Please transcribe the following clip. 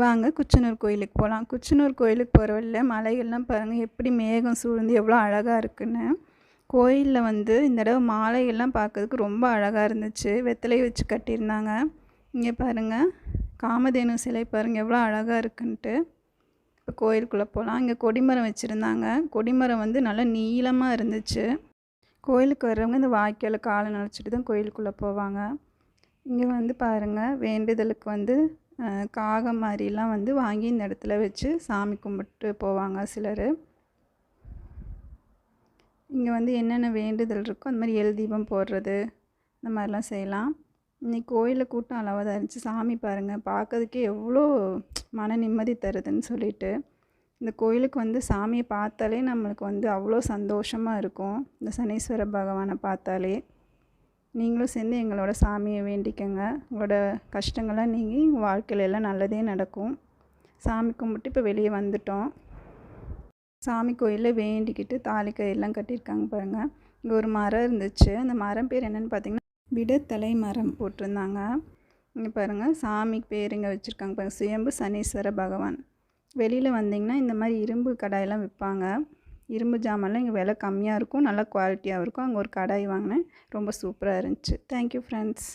வாங்க குச்சனூர் கோயிலுக்கு போகலாம். குச்சனூர் கோயிலுக்கு போகிற வழியில் மலைகள்லாம் பாருங்கள் எப்படி மேகம் சூழ்ந்து எவ்வளோ அழகாக இருக்குன்னு. கோயிலில் வந்து இந்த தடவை மாலைகள்லாம் பார்க்கறதுக்கு ரொம்ப அழகாக இருந்துச்சு. வெத்தலை வச்சு கட்டியிருந்தாங்க. இங்கே பாருங்கள் காமதேனு சிலை பாருங்கள் எவ்வளோ அழகாக இருக்குன்ட்டு. இப்போ கோயிலுக்குள்ளே போகலாம். இங்கே கொடிமரம் வச்சுருந்தாங்க. கொடிமரம் வந்து நல்லா நீளமாக இருந்துச்சு. கோயிலுக்கு வர்றவங்க இந்த வாய்க்கால் காலை நினச்சிட்டு தான் கோயிலுக்குள்ளே போவாங்க. இங்கே வந்து பாருங்கள் வேண்டுதலுக்கு வந்து காகம் மாதிரிலாம் வந்து வாங்கி இந்த இடத்துல வச்சு சாமி கும்பிட்டு போவாங்க சிலர். இங்கே வந்து என்னென்ன வேண்டுதல் இருக்கோ அந்த மாதிரி எல் தீபம் போடுறது இந்த மாதிரிலாம் செய்யலாம். இன்றைக்கி கோயிலில் கூட்டம் அளவாக தான் இருந்துச்சு. சாமி பாருங்கள் பார்க்கறதுக்கே எவ்வளோ மன நிம்மதி தருதுன்னு சொல்லிட்டு. இந்த கோயிலுக்கு வந்து சாமியை பார்த்தாலே நம்மளுக்கு வந்து அவ்வளோ சந்தோஷமாக இருக்கும். இந்த சனீஸ்வர பகவானை பார்த்தாலே. நீங்களும் சேர்ந்து எங்களோட சாமியை வேண்டிக்கங்க. உங்களோட கஷ்டங்கள்லாம் நீங்கள் உங்கள் வாழ்க்கையில எல்லாம் நல்லதே நடக்கும். சாமி கும்பிட்டு இப்போ வெளியே வந்துட்டோம். சாமி கோயிலில் வேண்டிக்கிட்டு தாலி எல்லாம் கட்டியிருக்காங்க பாருங்கள் இங்கே ஒரு மரம் இருந்துச்சு. அந்த மரம் பேர் என்னென்னு பார்த்தீங்கன்னா விடத்தலை மரம் போட்டிருந்தாங்க. இங்கே பாருங்கள் சாமி பேர் இங்கே வச்சுருக்காங்க பாருங்கள் சுயம்பு சனீஸ்வர பகவான். வெளியில் வந்தீங்கன்னா இந்த மாதிரி இரும்பு கடாயெல்லாம் விற்பாங்க. இரும்பு ஜாமான்லாம் இங்கே விலை கம்மியாக இருக்கும் நல்லா குவாலிட்டியாகவும் இருக்கும். அங்கே ஒரு கடாய் வாங்கினேன். ரொம்ப சூப்பராக இருந்துச்சு. Thank you friends